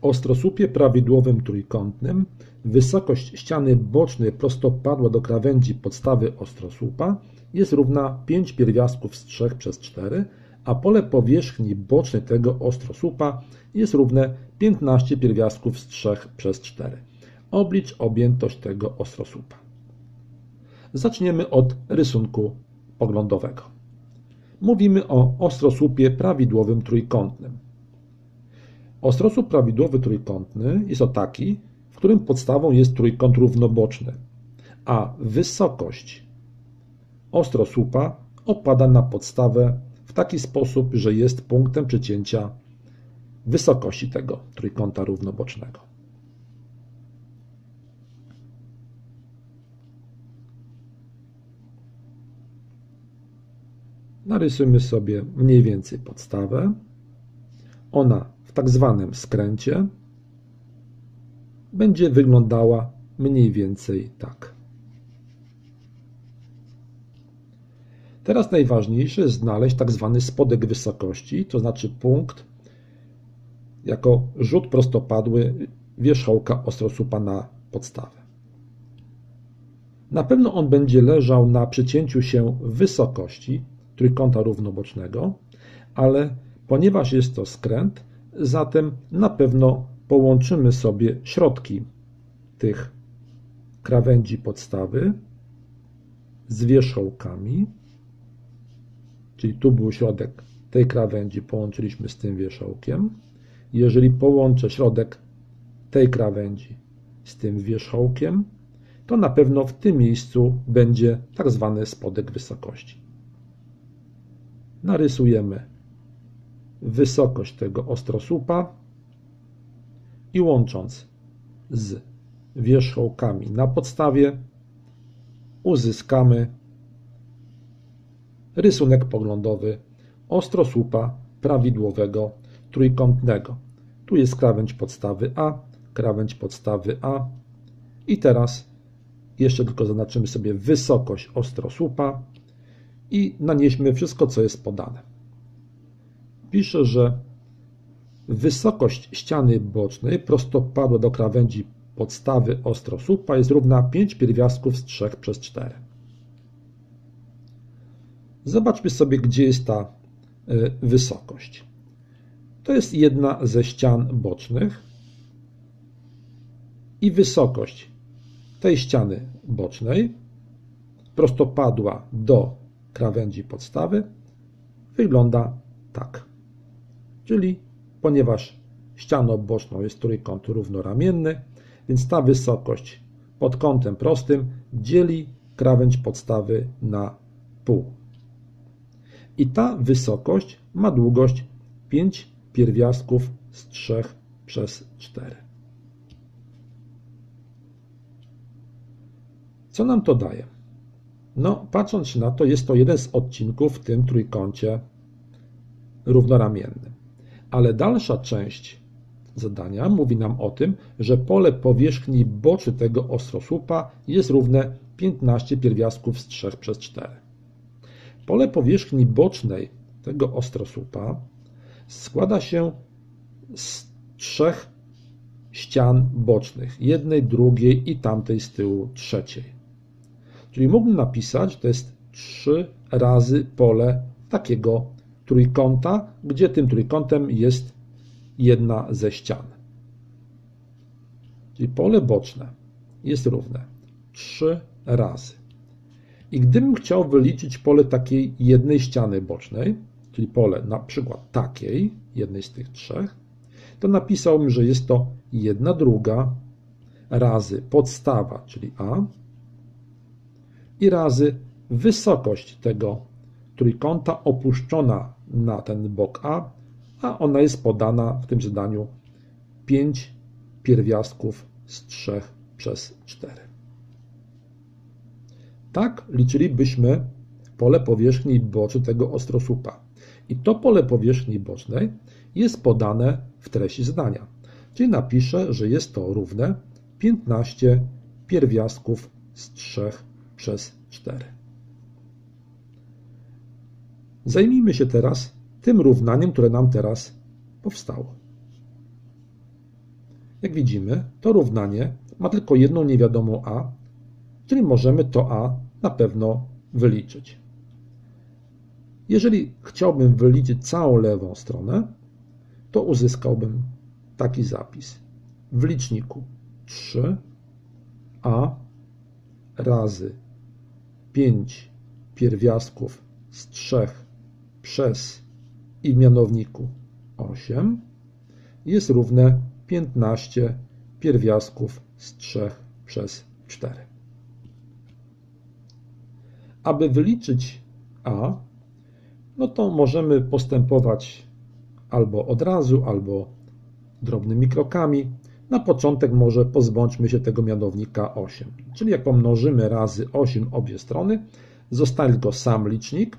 W ostrosłupie prawidłowym trójkątnym wysokość ściany bocznej prostopadła do krawędzi podstawy ostrosłupa jest równa 5 pierwiastków z 3 przez 4, a pole powierzchni bocznej tego ostrosłupa jest równe 15 pierwiastków z 3 przez 4. Oblicz objętość tego ostrosłupa. Zaczniemy od rysunku poglądowego. Mówimy o ostrosłupie prawidłowym trójkątnym. Ostrosłup prawidłowy trójkątny jest o taki, w którym podstawą jest trójkąt równoboczny, a wysokość ostrosłupa opada na podstawę w taki sposób, że jest punktem przecięcia wysokości tego trójkąta równobocznego. Narysujmy sobie mniej więcej podstawę. Ona tak zwanym skręcie będzie wyglądała mniej więcej tak. Teraz najważniejsze jest znaleźć tak zwany spodek wysokości, to znaczy punkt jako rzut prostopadły wierzchołka ostrosłupa na podstawę. Na pewno on będzie leżał na przecięciu się wysokości trójkąta równobocznego, ale ponieważ jest to skręt, zatem na pewno połączymy sobie środki tych krawędzi podstawy z wierzchołkami, czyli tu był środek tej krawędzi, połączyliśmy z tym wierzchołkiem. Jeżeli połączę środek tej krawędzi z tym wierzchołkiem, to na pewno w tym miejscu będzie tak zwany spodek wysokości. Narysujemy wysokość tego ostrosłupa i łącząc z wierzchołkami na podstawie uzyskamy rysunek poglądowy ostrosłupa prawidłowego trójkątnego. Tu jest krawędź podstawy A, krawędź podstawy A i teraz jeszcze tylko zaznaczymy sobie wysokość ostrosłupa i nanieśmy wszystko, co jest podane. Pisze, że wysokość ściany bocznej prostopadła do krawędzi podstawy ostrosłupa jest równa 5 pierwiastków z 3 przez 4. Zobaczmy sobie, gdzie jest ta e, wysokość. To jest jedna ze ścian bocznych i wysokość tej ściany bocznej prostopadła do krawędzi podstawy wygląda tak. Czyli ponieważ ścianą boczną jest trójkąt równoramienny, więc ta wysokość pod kątem prostym dzieli krawędź podstawy na pół. I ta wysokość ma długość 5 pierwiastków z 3 przez 4. Co nam to daje? No, patrząc na to, jest to jeden z odcinków w tym trójkącie równoramiennym. Ale dalsza część zadania mówi nam o tym, że pole powierzchni boczy tego ostrosłupa jest równe 15 pierwiastków z 3 przez 4. Pole powierzchni bocznej tego ostrosłupa składa się z trzech ścian bocznych, jednej, drugiej i tamtej z tyłu trzeciej. Czyli mógłbym napisać, to jest 3 razy pole takiego trójkąta, gdzie tym trójkątem jest jedna ze ścian. Czyli pole boczne jest równe 3 razy. I gdybym chciał wyliczyć pole takiej jednej ściany bocznej, czyli pole na przykład takiej, jednej z tych trzech, to napisałbym, że jest to jedna druga razy podstawa, czyli A, i razy wysokość tego trójkąta opuszczona na ten bok A, a ona jest podana w tym zadaniu 5 pierwiastków z 3 przez 4. Tak liczylibyśmy pole powierzchni boczy tego ostrosłupa. I to pole powierzchni bocznej jest podane w treści zadania. Czyli napiszę, że jest to równe 15 pierwiastków z 3 przez 4. Zajmijmy się teraz tym równaniem, które nam teraz powstało. Jak widzimy, to równanie ma tylko jedną niewiadomą a, czyli możemy to a na pewno wyliczyć. Jeżeli chciałbym wyliczyć całą lewą stronę, to uzyskałbym taki zapis. W liczniku 3a razy 5 pierwiastków z 3 przez i mianowniku 8 jest równe 15 pierwiastków z 3 przez 4. Aby wyliczyć a, no to możemy postępować albo od razu, albo drobnymi krokami. Na początek może pozbądźmy się tego mianownika 8. Czyli jak pomnożymy razy 8 obie strony, zostanie tylko sam licznik,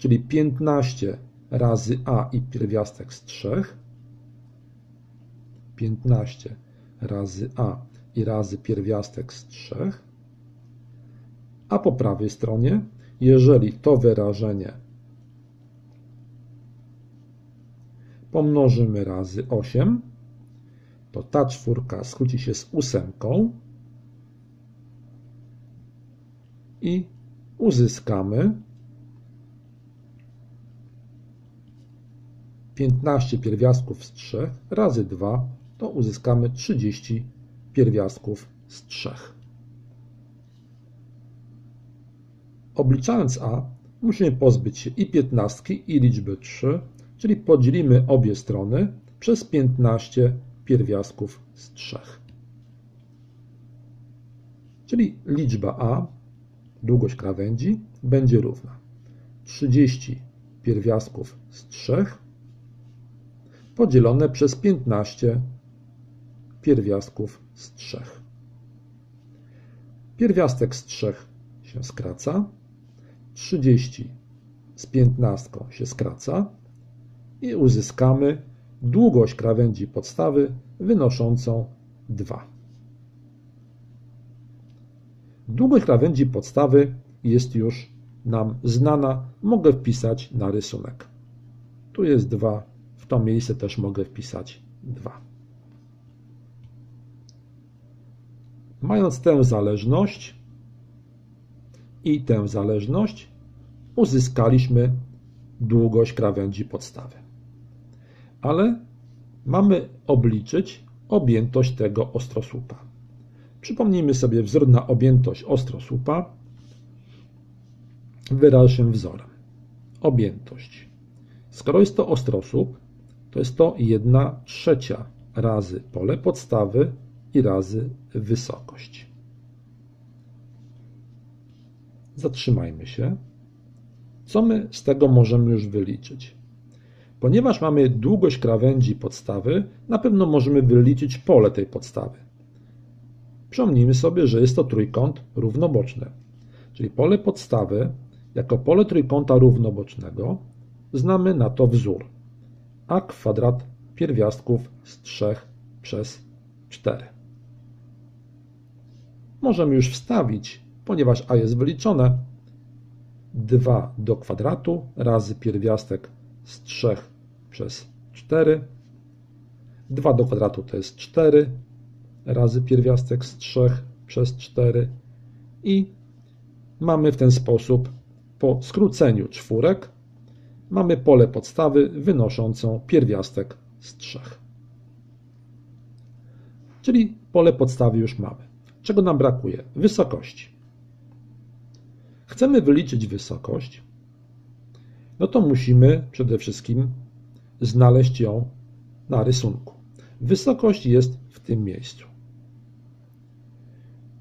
czyli 15 razy a i pierwiastek z 3. 15 razy a i razy pierwiastek z 3. A po prawej stronie, jeżeli to wyrażenie pomnożymy razy 8, to ta czwórka skróci się z ósemką i uzyskamy 15 pierwiastków z 3 razy 2 to uzyskamy 30 pierwiastków z 3. Obliczając a, musimy pozbyć się i 15 i liczby 3, czyli podzielimy obie strony przez 15 pierwiastków z 3. Czyli liczba a, długość krawędzi, będzie równa 30 pierwiastków z 3 podzielone przez 15 pierwiastków z 3. Pierwiastek z 3 się skraca, 30 z 15 się skraca i uzyskamy długość krawędzi podstawy wynoszącą 2. Długość krawędzi podstawy jest już nam znana. Mogę wpisać na rysunek. Tu jest 2, w to miejsce też mogę wpisać 2. Mając tę zależność i tę zależność, uzyskaliśmy długość krawędzi podstawy ale mamy obliczyć objętość tego ostrosłupa. Przypomnijmy sobie wzór na objętość ostrosłupa wyrażym wzorem. Objętość. Skoro jest to ostrosłup, to jest to 1 trzecia razy pole podstawy i razy wysokość. Zatrzymajmy się. Co my z tego możemy już wyliczyć? Ponieważ mamy długość krawędzi podstawy, na pewno możemy wyliczyć pole tej podstawy. Przypomnijmy sobie, że jest to trójkąt równoboczny. Czyli pole podstawy jako pole trójkąta równobocznego znamy na to wzór a kwadrat pierwiastków z 3 przez 4. Możemy już wstawić, ponieważ a jest wyliczone, 2 do kwadratu razy pierwiastek z 3 przez 4. 2 do kwadratu to jest 4 razy pierwiastek z 3 przez 4 i mamy w ten sposób po skróceniu czwórek mamy pole podstawy wynoszącą pierwiastek z 3. Czyli pole podstawy już mamy. Czego nam brakuje? Wysokości. Chcemy wyliczyć wysokość, no to musimy przede wszystkim znaleźć ją na rysunku. Wysokość jest w tym miejscu.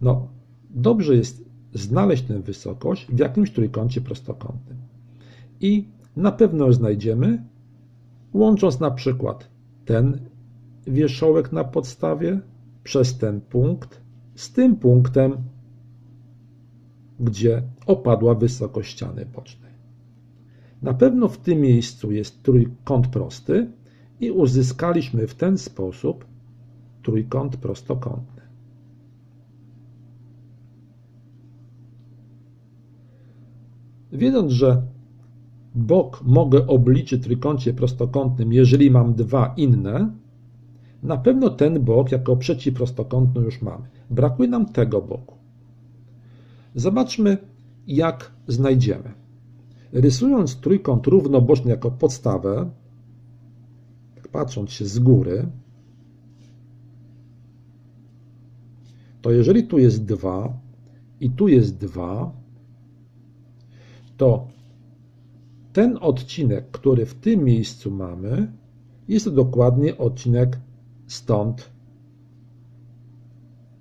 No, dobrze jest znaleźć tę wysokość w jakimś trójkącie prostokątnym. I na pewno znajdziemy, łącząc na przykład ten wierzchołek na podstawie przez ten punkt z tym punktem, gdzie opadła wysokość ściany bocznej. Na pewno w tym miejscu jest trójkąt prosty i uzyskaliśmy w ten sposób trójkąt prostokątny. Wiedząc, że bok mogę obliczyć w trójkącie prostokątnym, jeżeli mam dwa inne, Na pewno ten bok jako przeciwprostokątny już mamy. Brakuje nam tego boku. Zobaczmy, jak znajdziemy. Rysując trójkąt równoboczny jako podstawę, tak patrząc się z góry, to jeżeli tu jest 2 i tu jest 2, to ten odcinek, który w tym miejscu mamy, jest to dokładnie odcinek stąd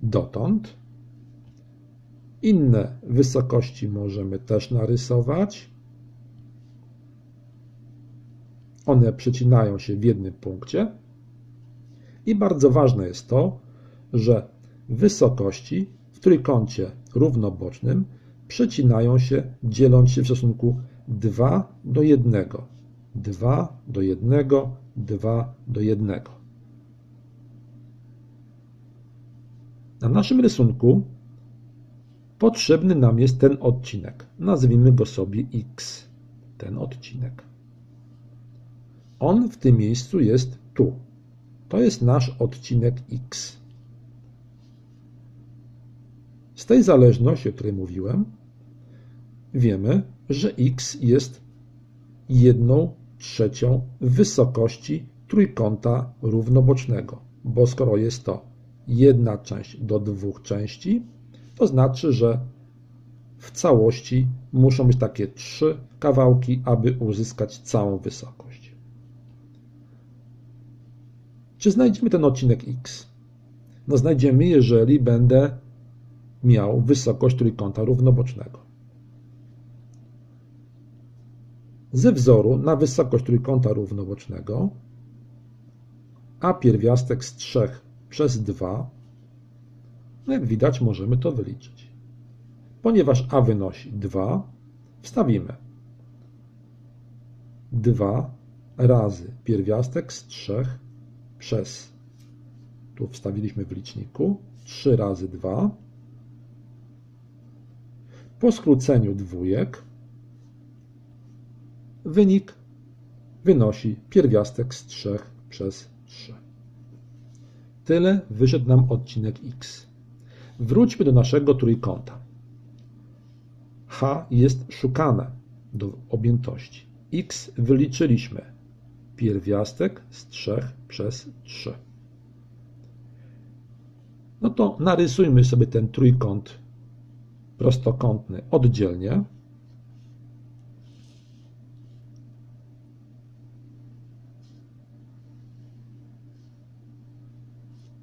dotąd. Inne wysokości możemy też narysować. One przecinają się w jednym punkcie. I bardzo ważne jest to, że wysokości w trójkącie równobocznym przecinają się, dzieląc się w stosunku 2 do 1. 2 do 1, 2 do 1. Na naszym rysunku potrzebny nam jest ten odcinek. Nazwijmy go sobie x. Ten odcinek. On w tym miejscu jest tu. To jest nasz odcinek x. Z tej zależności, o której mówiłem, wiemy, że x jest jedną trzecią wysokości trójkąta równobocznego, bo skoro jest to jedna część do dwóch części, to znaczy, że w całości muszą być takie trzy kawałki, aby uzyskać całą wysokość. Czy znajdziemy ten odcinek x? No znajdziemy, jeżeli będę miał wysokość trójkąta równobocznego. Ze wzoru na wysokość trójkąta równobocznego a pierwiastek z 3 przez 2, no jak widać możemy to wyliczyć. Ponieważ a wynosi 2, wstawimy. 2 razy pierwiastek z 3 przez, tu wstawiliśmy w liczniku, 3 razy 2, po skróceniu dwójek wynik wynosi pierwiastek z 3 przez 3. Tyle wyszedł nam odcinek x. Wróćmy do naszego trójkąta. H jest szukane do objętości. x wyliczyliśmy. Pierwiastek z 3 przez 3. No to narysujmy sobie ten trójkąt prostokątny oddzielnie.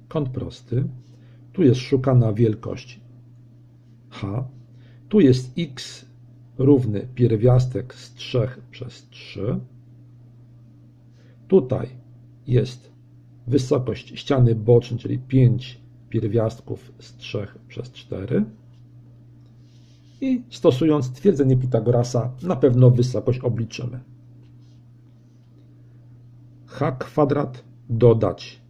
Kąt prosty. Tu jest szukana wielkość h. Tu jest x równy pierwiastek z 3 przez 3. Tutaj jest wysokość ściany bocznej, czyli 5 pierwiastków z 3 przez 4 i stosując twierdzenie Pitagorasa na pewno wysokość obliczymy. h kwadrat dodać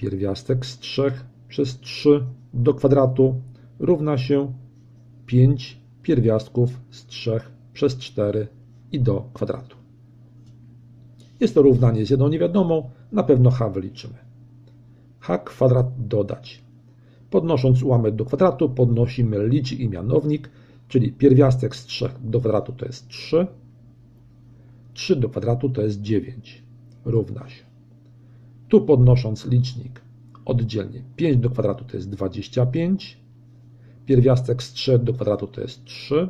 pierwiastek z 3 przez 3 do kwadratu równa się 5 pierwiastków z 3 przez 4 i do kwadratu. Jest to równanie z jedną niewiadomą, na pewno h wyliczymy. h kwadrat dodać Podnosząc ułamek do kwadratu, podnosimy licznik i mianownik, czyli pierwiastek z 3 do kwadratu to jest 3, 3 do kwadratu to jest 9, równa się. Tu podnosząc licznik oddzielnie, 5 do kwadratu to jest 25, pierwiastek z 3 do kwadratu to jest 3,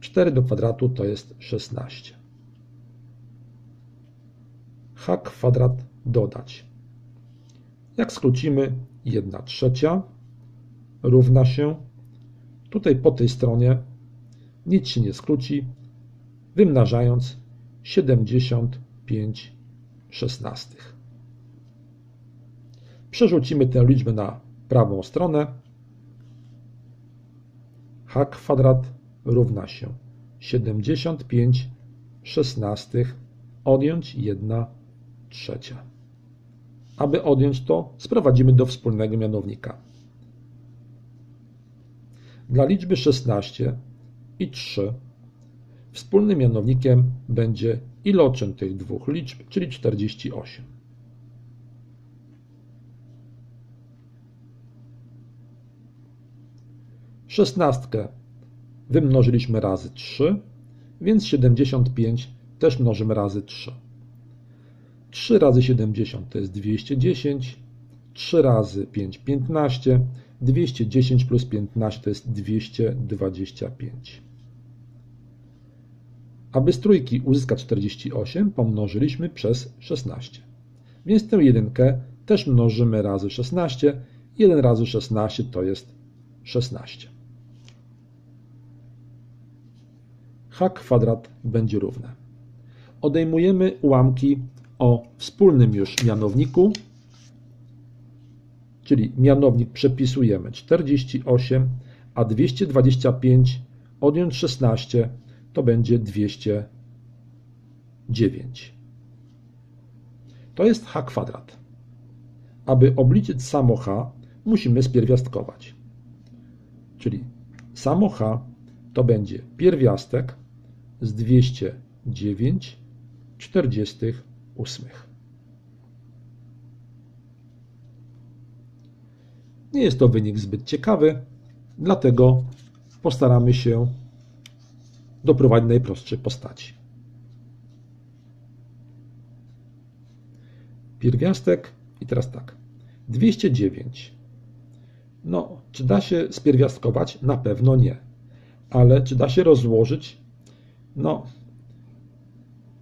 4 do kwadratu to jest 16. h kwadrat dodać. Jak skrócimy, 1 trzecia równa się, tutaj po tej stronie nic się nie skróci, wymnażając 75 szesnastych. Przerzucimy tę liczbę na prawą stronę. h kwadrat równa się 75 szesnastych odjąć 1 trzecia. Aby odjąć to, sprowadzimy do wspólnego mianownika. Dla liczby 16 i 3 wspólnym mianownikiem będzie iloczyn tych dwóch liczb, czyli 48. Szesnastkę wymnożyliśmy razy 3, więc 75 też mnożymy razy 3. 3 razy 70 to jest 210, 3 razy 5 15, 210 plus 15 to jest 225. Aby z trójki uzyskać 48, pomnożyliśmy przez 16. Więc tę jedynkę też mnożymy razy 16. 1 razy 16 to jest 16. h kwadrat będzie równe. Odejmujemy ułamki o wspólnym już mianowniku, czyli mianownik przepisujemy 48, a 225 odjąć 16 to będzie 209. To jest h kwadrat. Aby obliczyć samo h, musimy spierwiastkować. Czyli samo h to będzie pierwiastek z 209 48. Nie jest to wynik zbyt ciekawy, dlatego postaramy się doprowadzić najprostszej postaci. Pierwiastek i teraz tak. 209. No, czy da się spierwiastkować? Na pewno nie. Ale czy da się rozłożyć? No,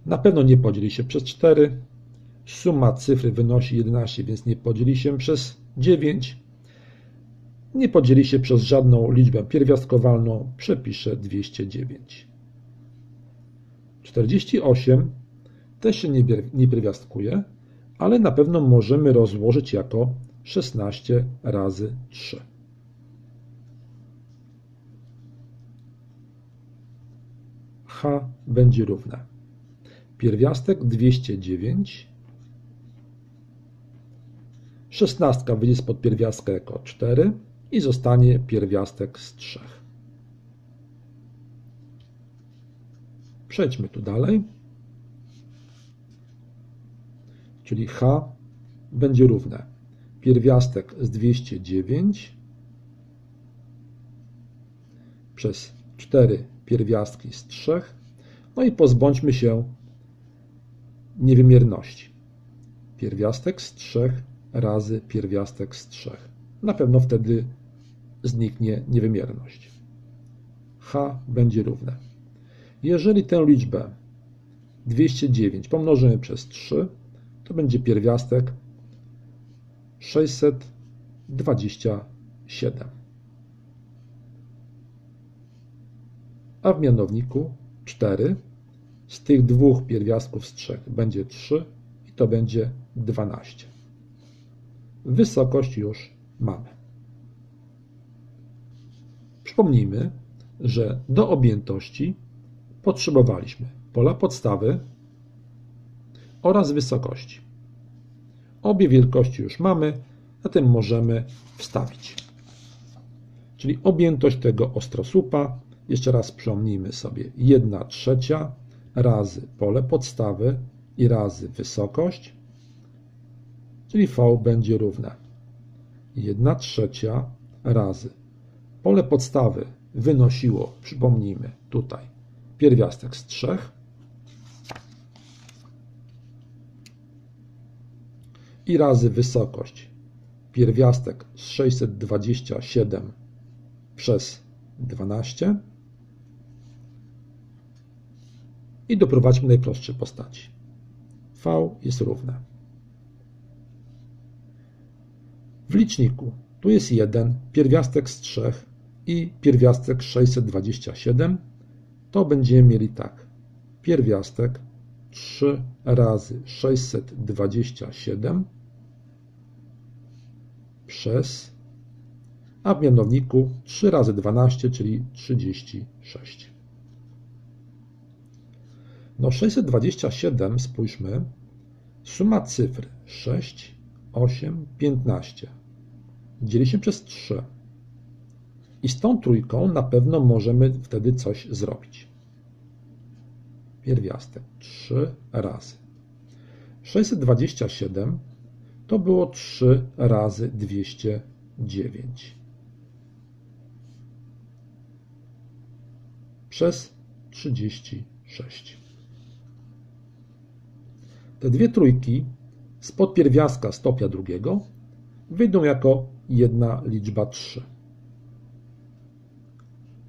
na pewno nie podzieli się przez 4. Suma cyfry wynosi 11, więc nie podzieli się przez 9. Nie podzieli się przez żadną liczbę pierwiastkowalną, przepiszę 209. 48 też się nie, pierwiastkuje, ale na pewno możemy rozłożyć jako 16 razy 3. H będzie równe. Pierwiastek 209. 16 wyjdzie spod pierwiastka jako 4 i zostanie pierwiastek z 3. Przejdźmy tu dalej. Czyli H będzie równe pierwiastek z 209 przez 4 pierwiastki z 3. No i pozbądźmy się niewymierności. Pierwiastek z 3 razy pierwiastek z 3. Na pewno wtedy zniknie niewymierność. H będzie równe. Jeżeli tę liczbę 209 pomnożymy przez 3, to będzie pierwiastek 627. A w mianowniku 4 z tych dwóch pierwiastków z 3 będzie 3 i to będzie 12. Wysokość już mamy. Przypomnijmy, że do objętości potrzebowaliśmy pola podstawy oraz wysokości. Obie wielkości już mamy, zatem możemy wstawić. Czyli objętość tego ostrosłupa, jeszcze raz przypomnijmy sobie, 1 trzecia razy pole podstawy i razy wysokość, czyli V będzie równe 1 trzecia razy pole podstawy wynosiło, przypomnijmy tutaj, pierwiastek z 3, i razy wysokość pierwiastek z 627 przez 12 i doprowadźmy najprostszej postaci. V jest równe. W liczniku tu jest 1, pierwiastek z 3 i pierwiastek 627. To będziemy mieli tak. Pierwiastek 3 razy 627 przez, a w mianowniku 3 razy 12, czyli 36. No 627, spójrzmy, suma cyfr 6, 8, 15 dzieli się przez 3. I z tą trójką na pewno możemy wtedy coś zrobić pierwiastek 3 razy. 627 to było 3 razy 209. przez 36. Te dwie trójki z podpierwiastka stopnia drugiego wyjdą jako jedna liczba 3.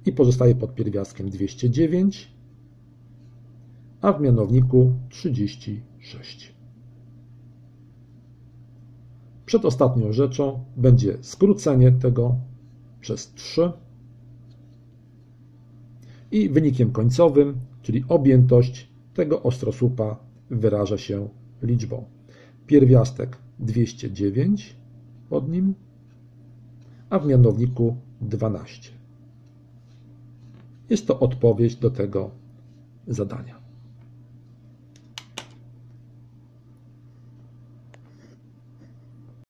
I pozostaje pod pierwiastkiem 209, a w mianowniku 36. Przedostatnią rzeczą będzie skrócenie tego przez 3 i wynikiem końcowym, czyli objętość tego ostrosłupa wyraża się liczbą. Pierwiastek 209 pod nim, a w mianowniku 12. Jest to odpowiedź do tego zadania.